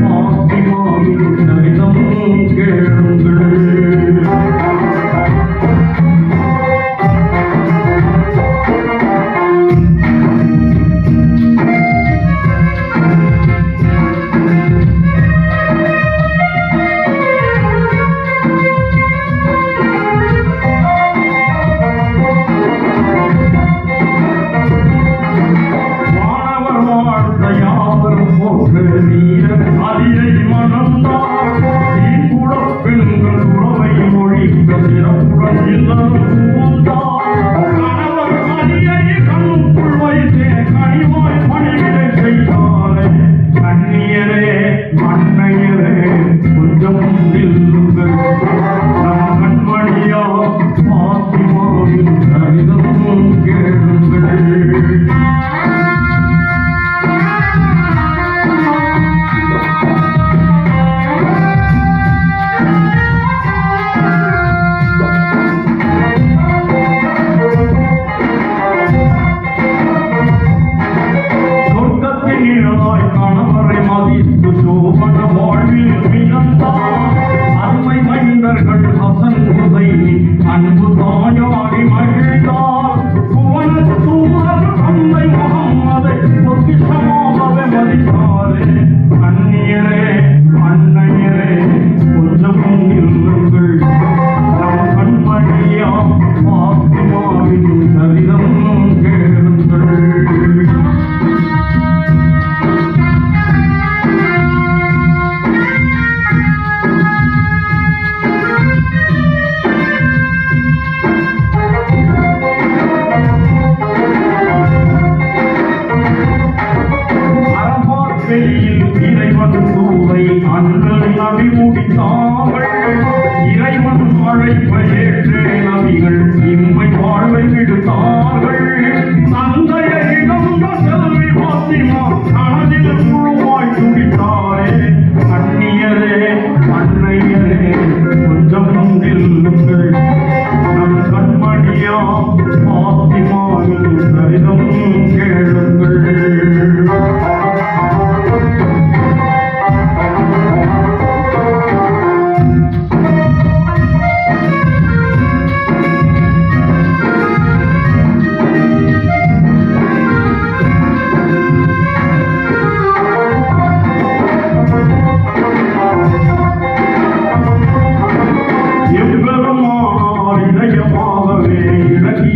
all the more you know. Maria e Manoel வாழ்க்கையில் இறைவன் தூவை அன்று நபி முடித்தார்கள். இறைவன் அழைப்பை ஏற்று நபிகள் இம்மை வாழ்வை விடுத்தார்கள்.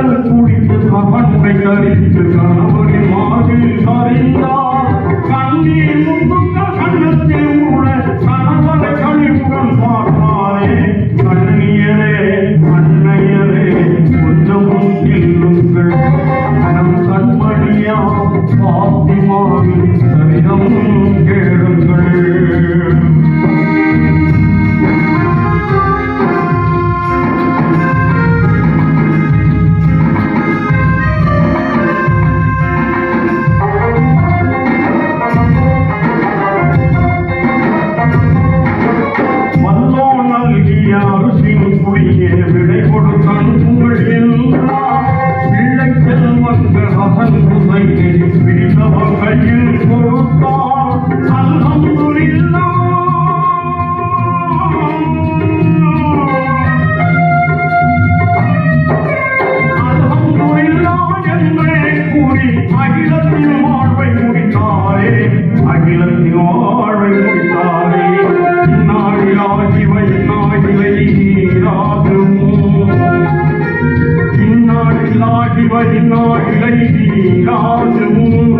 கடல் குடிக்கு அவன் கரித்து கணவரின் மாதிரி கண்ணீர் முன்பு وإنا إليه راجعون.